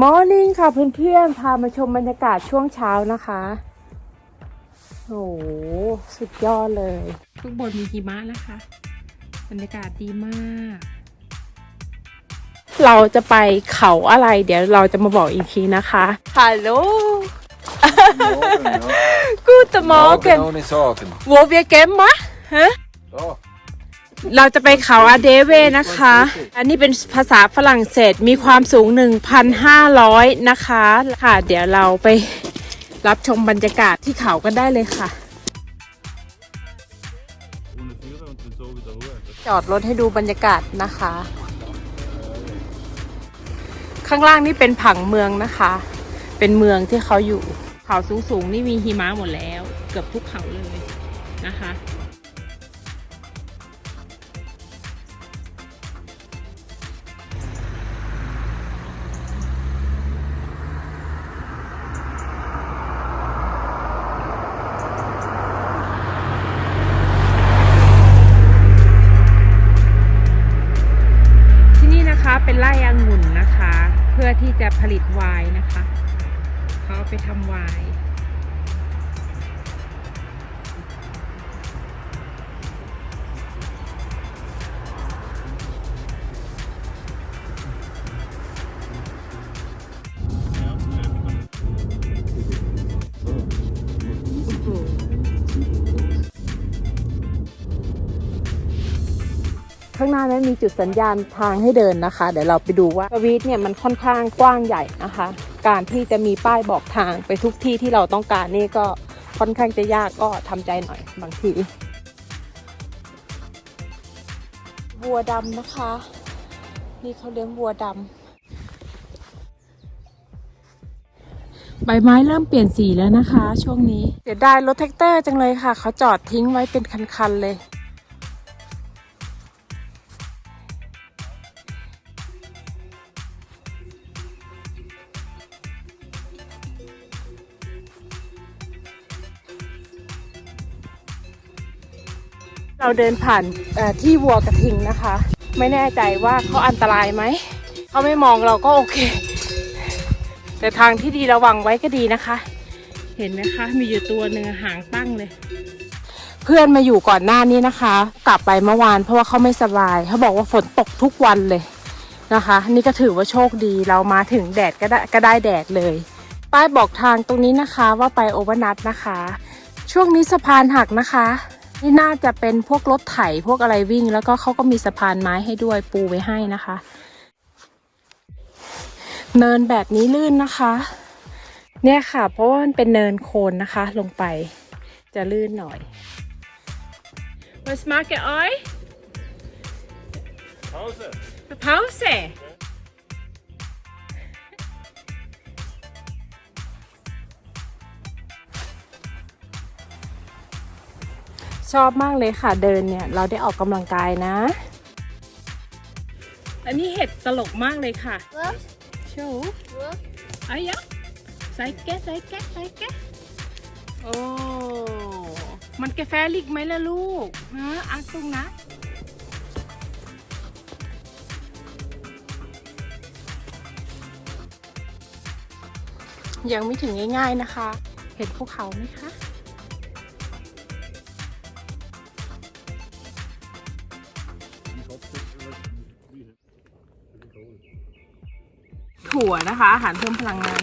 มอร์นิ่งค่ะเพื่อนๆ พามาชมบรรยากาศช่วงเช้านะคะ โอ้โหสุดยอดเลยข้างบนมีหิมะนะคะ บรรยากาศดีมาก เราจะไปเขาอะไร เดี๋ยวเราจะมาบอกอีกทีนะคะฮัลโหล Guten Morgen ohne Sorgen. wo wir gehen ma ฮะ Ja, เราจะไปเขาอาเดเวนะคะ อันนี้เป็นภาษาฝรั่งเศสมีความสูง 1,500 นะคะ ค่ะ เดี๋ยวเราไปรับชมบรรยากาศที่เขากันได้เลยค่ะ จอดรถให้ดูบรรยากาศนะคะ ข้างล่างนี่เป็นผังเมืองนะคะ เป็นเมืองที่เขาอยู่ เขาสูงๆนี่มีหิมะหมดแล้ว เกือบทุกเขาเลยนะคะ ไปทำวน์ข้างหน้านั้นมีจุดสัญญาณทางให้เดินนะคะ เดี๋ยวเราไปดูว่าสวีทเนี่ยมันค่อนข้างกว้างใหญ่นะคะ การที่จะมีป้ายบอกทางไปทุกที่ที่เราต้องการนี่ก็ค่อนข้างจะยากก็ทำใจหน่อยบางทีวัวดำนะคะ นี่เขาเลี้ยงวัวดำใบไม้เริ่มเปลี่ยนสีแล้วนะคะ ช่วงนี้เสียดายรถแท็กเตอร์จังเลยค่ะ เขาจอดทิ้งไว้เป็นคันๆเลย เราเดินผ่านที่วัวกระทิงนะคะ ไม่แน่ใจว่าเขาอันตรายไหมเขาไม่มองเราก็โอเค แต่ทางที่ดีระวังไว้ก็ดีนะคะ เห็นไหมคะ มีอยู่ตัวหนึ่งหางตั้งเลย เพื่อนมาอยู่ก่อนหน้านี้นะคะ กลับไปเมื่อวานเพราะว่าเขาไม่สบายเขาบอกว่าฝนตกทุกวันเลยนะคะ นี่ก็ถือว่าโชคดีเรามาถึงแดดก็ได้ก็ได้แดดเลยป้ายบอกทางตรงนี้นะคะว่าไปโอเวอร์นัทนะคะ ช่วงนี้สะพานหักนะคะ นี่น่าจะเป็นพวกรถไถพวกอะไรวิ่ง แล้วก็เขาก็มีสะพานไม้ให้ด้วยปูไว้ให้นะคะ เนินแบบนี้ลื่นนะคะ เนี่ยค่ะ เพราะว่ามันเป็นเนินโคลนนะคะ ลงไปจะลื่นหน่อย Was mag ihr euch? Pause. Pause. ชอบมากเลยค่ะเดินเนี่ย เราได้ออกกำลังกายนะ อันนี้เห็ดตลกมากเลยค่ะ Wat? โชว์ Wat? อายะใส่แกะใส่แกะใส่แกะโอ้มันกาแฟลิกไหมล่ะลูกนะอังตุงนะ ยังไม่ถึงง่ายๆนะคะ เห็นภูเขาไหมคะ ถั่วนะคะ อาหารเพิ่มพลังงาน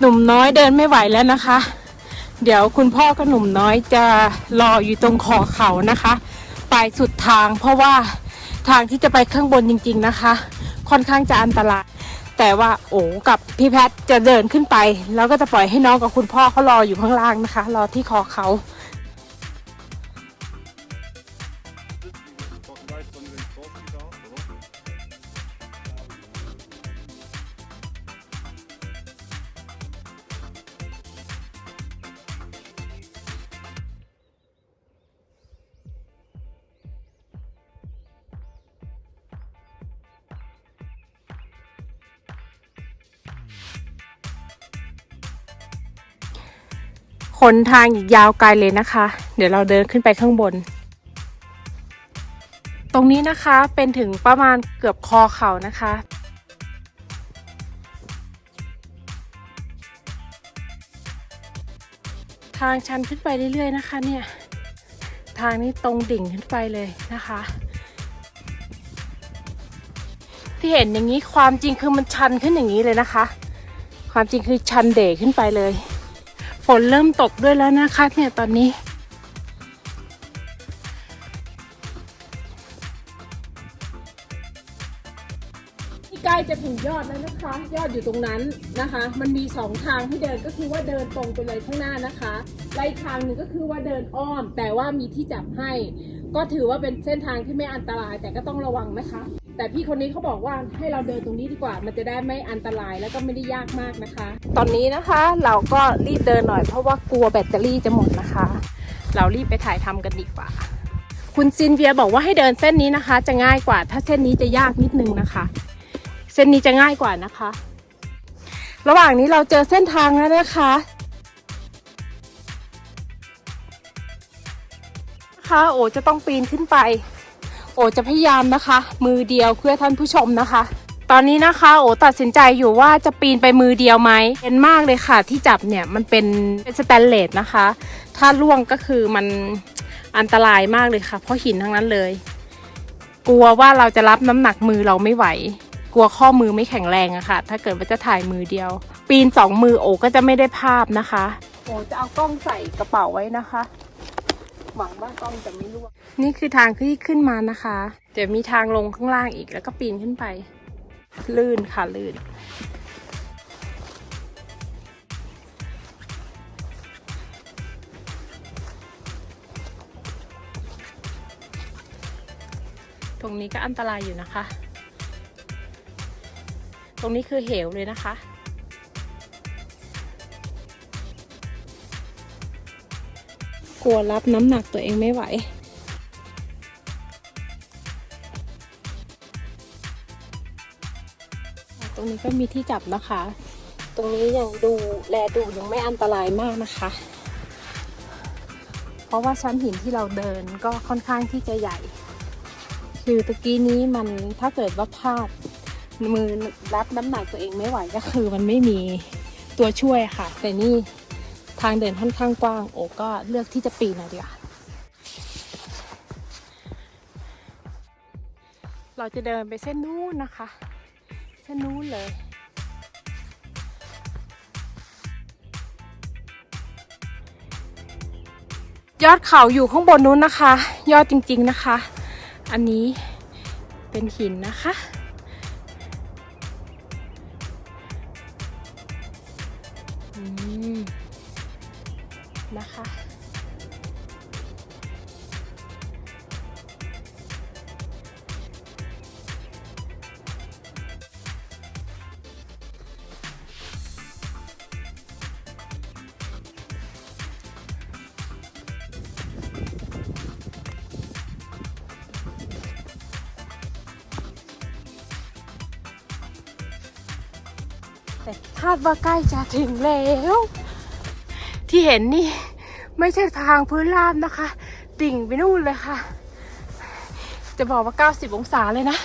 หนุ่มน้อยเดินไม่ไหวแล้วนะคะ เดี๋ยวคุณพ่อกับหนุ่มน้อยจะรออยู่ตรงขอเขานะคะายสุดทาง เพราะว่าทางที่จะไปข้างบนจริง ๆนะคะ ค่อนข้างจะอันตราย แต่ว่าโอ้กับพี่แพทย์จะเดินขึ้นไป แล้วก็จะปล่อยให้น้องกับคุณพ่อเขารออยู่ข้างล่างนะคะ รอที่คอเขา หนทางอีกยาวไกลเลยนะคะ เดี๋ยวเราเดินขึ้นไปข้างบน ตรงนี้นะคะเป็นถึงประมาณเกือบคอเข่านะคะ ทางชันขึ้นไปเรื่อยๆนะคะเนี่ย ทางนี้ตรงดิ่งขึ้นไปเลยนะคะ ที่เห็นอย่างนี้ความจริงคือมันชันขึ้นอย่างนี้เลยนะคะ ความจริงคือชันเดะขึ้นไปเลย ฝนเริ่มตกด้วยแล้วนะคะเนี่ยตอนนี้ ที่ใกล้จะถึงยอดแล้วนะคะ ยอดอยู่ตรงนั้นนะคะ มันมีสองทางให้เดินก็คือว่าเดินตรงไปเลยข้างหน้านะคะและอีกทางหนึ่งก็คือว่าเดินอ้อม แต่ว่ามีที่จับให้ ก็ถือว่าเป็นเส้นทางที่ไม่อันตรายแต่ก็ต้องระวังนะคะ แต่พี่คนนี้เขาบอกว่าให้เราเดินตรงนี้ดีกว่า มันจะได้ไม่อันตรายแล้วก็ไม่ได้ยากมากนะคะ ตอนนี้นะคะเราก็รีบเดินหน่อยเพราะว่ากลัวแบตเตอรี่จะหมดนะคะ เรารีบไปถ่ายทำกันดีกว่า คุณซินเวียบอกว่าให้เดินเส้นนี้นะคะ จะง่ายกว่า ถ้าเส้นนี้จะยากนิดนึงนะคะ เส้นนี้จะง่ายกว่านะคะ ระหว่างนี้เราเจอเส้นทางแล้วนะคะนะคะโอจะต้องปีนขึ้นไป โอจะพยายามนะคะ มือเดียวเพื่อท่านผู้ชมนะคะ ตอนนี้นะคะ โอตัดสินใจอยู่ว่าจะปีนไปมือเดียวไหมเป็นมากเลยค่ะ ที่จับเนี่ยมันเป็นเป็นสแตนเลสนะคะ ถ้าล่วงก็คือมันอันตรายมากเลยค่ะ เพราะหินทั้งนั้นเลย กลัวว่าเราจะรับน้ำหนักมือเราไม่ไหว กลัวข้อมือไม่แข็งแรงอะค่ะ ถ้าเกิดว่าจะถ่ายมือเดียว ปีนสองมือโอก็จะไม่ได้ภาพนะคะ โอจะเอากล้องใส่กระเป๋าไว้นะคะ หวังว่ากล้องจะไม่ร่วนี่คือทางที่ขึ้นมานะคะ เดี๋ยวมีทางลงข้างล่างอีกแล้วก็ปีนขึ้นไป ลื่นค่ะลื่น ตรงนี้ก็อันตรายอยู่นะคะ ตรงนี้คือเหวเลยนะคะ กลัวรับน้ำหนักตัวเองไม่ไหว ตรงนี้ก็มีที่จับนะคะ ตรงนี้ยังดูแลดูยังไม่อันตรายมากนะคะ เพราะว่าชั้นหินที่เราเดินก็ค่อนข้างที่จะใหญ่ คือตะกี้นี้มันถ้าเกิดว่าพลาดมือรับน้ำหนักตัวเองไม่ไหวก็คือมันไม่มีตัวช่วยค่ะ แต่นี่ ทางเดินค่อนข้างกว้าง โอก็เลือกที่จะปีนเอาดีกว่าเราจะเดินไปเส้นนู้นนะคะ เส้นนู้นเลยยอดเขาอยู่ข้างบนนู้นนะคะ ยอดจริงๆนะคะ อันนี้เป็นหินนะคะ อืม นะคะ แต่คาดว่าใกล้จะถึงแล้ว ที่เห็นนี่ ไม่ใช่ทางพื้นราบนะคะติ่งไปนู่นเลยค่ะ จะบอกว่า 90 องศาเลยนะ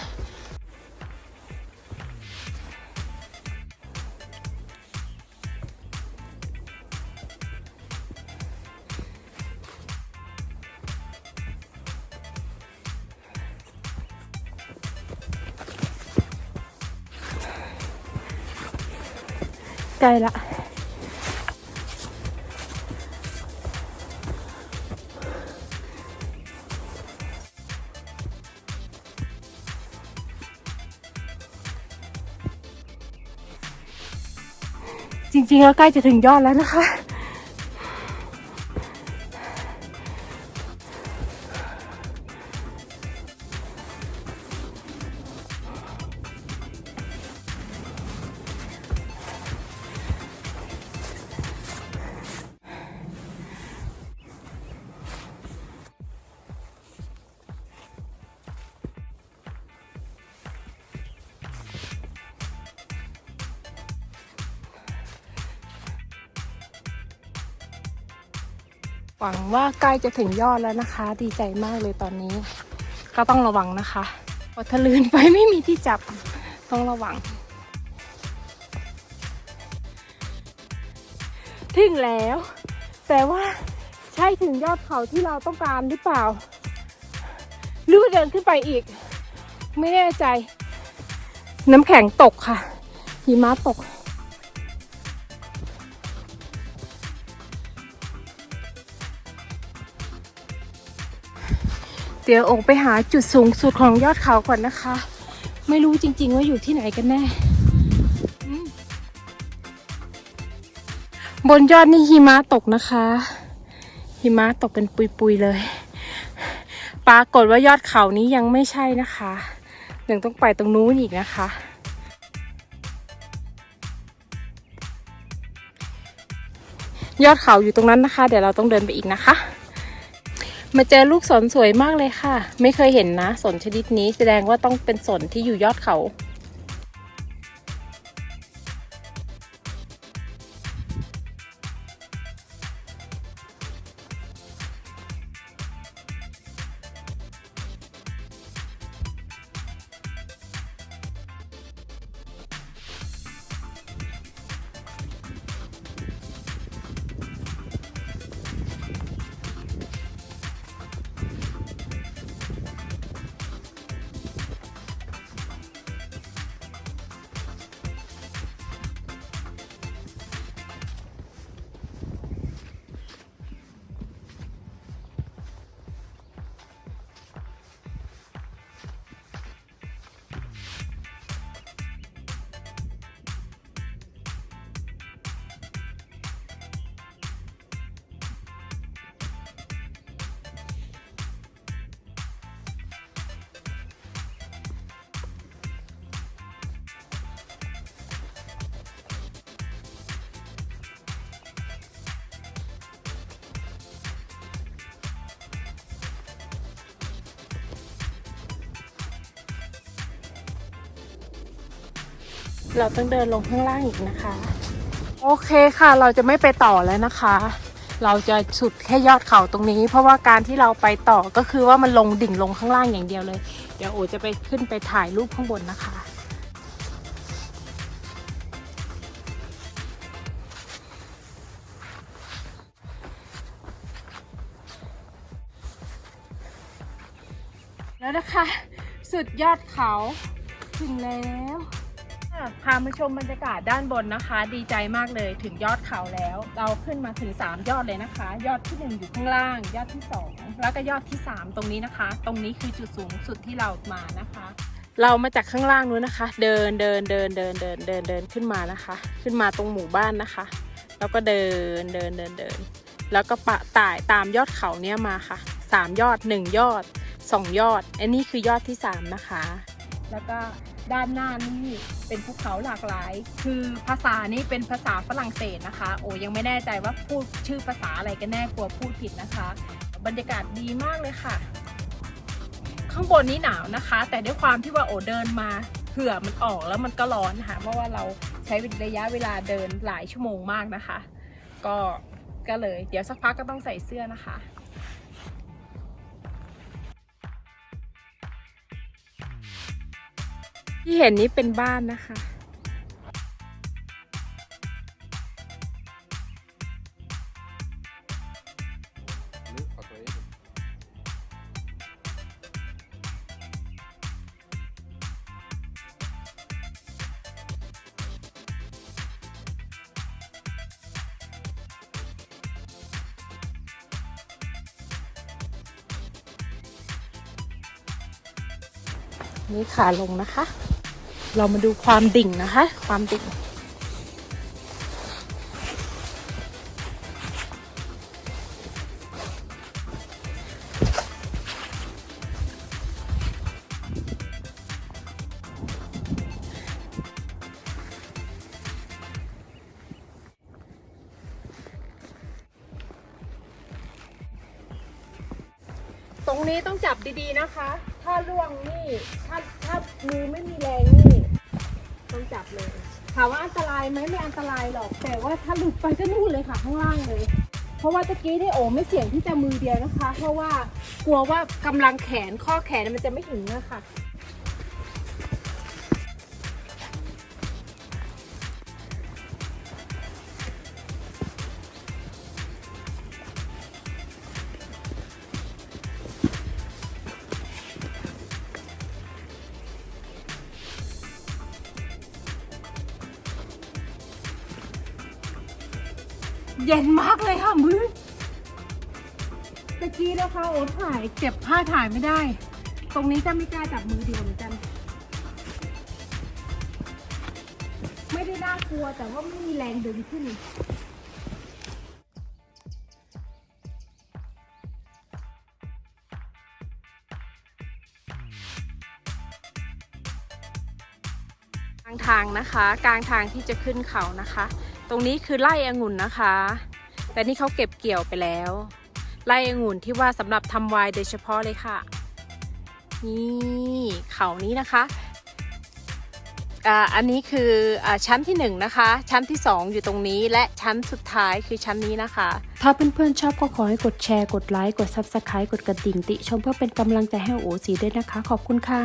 ใกล้ละ ริงๆแล้วใกล้จะถึงยอดแล้วนะคะ หวังว่าใกล้จะถึงยอดแล้วนะคะ ดีใจมากเลยตอนนี้ ก็ต้องระวังนะคะพราะลื่นไปไม่มีที่จับต้องระวัง ถึงแล้ว แต่ว่าใช่ถึงยอดเขาที่เราต้องการหรือเปล่า หรือว่าเดินขึ้นไปอีก ไม่แน่ใจ น้ำแข็งตกค่ะหิมะตก ดี๋ยวโอกไปหาจุดสูงสุดของยอดเขาก่อนนะคะ ไม่รู้จริง ๆ ว่าอยู่ที่ไหนกันแน่ บนยอดนี่หิมะตกนะคะ หิมะตกเป็นปุยๆเลย ปรากฏว่ายอดเขานี้ยังไม่ใช่นะคะยังต้องไปตรงนู้นอีกนะคะยอดเขาอยู่ตรงนั้นนะคะ เดี๋ยวเราต้องเดินไปอีกนะคะ มาเจอลูกสนสวยมากเลยค่ะ ไม่เคยเห็นนะสนชนิดนี้แสดงว่าต้องเป็นสนที่อยู่ยอดเขา เราต้องเดินลงข้างล่างอีกนะคะ โอเคค่ะ เราจะไม่ไปต่อแล้วนะคะ เราจะสุดแค่ยอดเขาตรงนี้ เพราะว่าการที่เราไปต่อก็คือว่ามันลงดิ่งลงข้างล่างอย่างเดียวเลย เดี๋ยวโอจะไปขึ้นไปถ่ายรูปข้างบนนะคะแล้วนะคะ สุดยอดเขา ถึงแล้ว พามาชมบรรยากาศด้านบนนะคะ ดีใจมากเลยถึงยอดเขาแล้ว เราขึ้นมาถึง 3 ยอดเลยนะคะ ยอดที่ 1 อยู่ข้างล่าง ยอดที่ 2 แล้วก็ยอดที่ 3 ตรงนี้นะคะ ตรงนี้คือจุดสูงสุดที่เรามานะคะ เรามาจากข้างล่างนู้นนะคะ เดินเดินเดินเดินเดินเดินเดินขึ้นมานะคะ ขึ้นมาตรงหมู่บ้านนะคะ แล้วก็เดินเดินเดินเดิน แล้วก็ปะต่ายตามยอดเขาเนี้ยมาค่ะสามยอดหนึ่งยอดสองยอด อันนี้คือยอดที่สามนะคะ แล้วก็ ด้านหน้านี่เป็นภูเขาหลากหลาย คือภาษานี่เป็นภาษาฝรั่งเศสนะคะ โอ้ยังไม่แน่ใจว่าพูดชื่อภาษาอะไรกันแน่กลัวพูดผิดนะคะ บรรยากาศดีมากเลยค่ะ ข้างบนนี้หนาวนะคะ แต่ด้วยความที่ว่าโอเดินมาเผื่อมันออกแล้วมันก็ร้อนนะคะเพราะว่าเราใช้ระยะเวลาเดินหลายชั่วโมงมากนะคะ ก็ก็เลยเดี๋ยวสักพักก็ต้องใส่เสื้อนะคะ ที่เห็นนี้เป็นบ้านนะคะ นี่ขาลงนะคะ เรามาดูความดิ่งนะคะ ความดิ่ง ตรงนี้ต้องจับดีๆนะคะ ถ้าล่วงนี่ ถ้าถ้ามือไม่มีแรงนี่ ต้องจับเลย ถามว่าอันตรายไหมไม่อันตรายหรอก แต่ว่าถ้าหลุดไปก็นู่นเลยค่ะข้างล่างเลย เพราะว่าตะกี้นี่โอไม่เสี่ยงที่จะมือเดียวนะคะ เพราะว่ากลัวว่ากำลังแขนข้อแขนมันจะไม่ถึงนะคะ เย็นมากเลยค่ะมือตะกี้นะคะโอถ่ายเก็บผ้าถ่ายไม่ได้ ตรงนี้จะไม่กล้าจับมือเดียวเหมือนกัน ไม่ได้น่ากลัวแต่ว่าไม่มีแรงดึงขึ้นางทางนะคะ กลางทางที่จะขึ้นเขานะคะ ตรงนี้คือไร่องุ่นนะคะ แต่นี่เขาเก็บเกี่ยวไปแล้ว ไร่องุ่นที่ว่าสำหรับทำไวน์โดยเฉพาะเลยค่ะ นี่เขานี้นะคะอ่าอันนี้คืออาชั้นที่หนึ่งนะคะ ชั้นที่สองอยู่ตรงนี้และชั้นสุดท้ายคือชั้นนี้นะคะ ถ้าเพื่อนๆชอบก็ขอให้กดแชร์ กดไลค์ กด Subscribe กดกระดิ่งติชมเพื่อเป็นกำลังใจให้โอสีด้วยนะคะ ขอบคุณค่ะ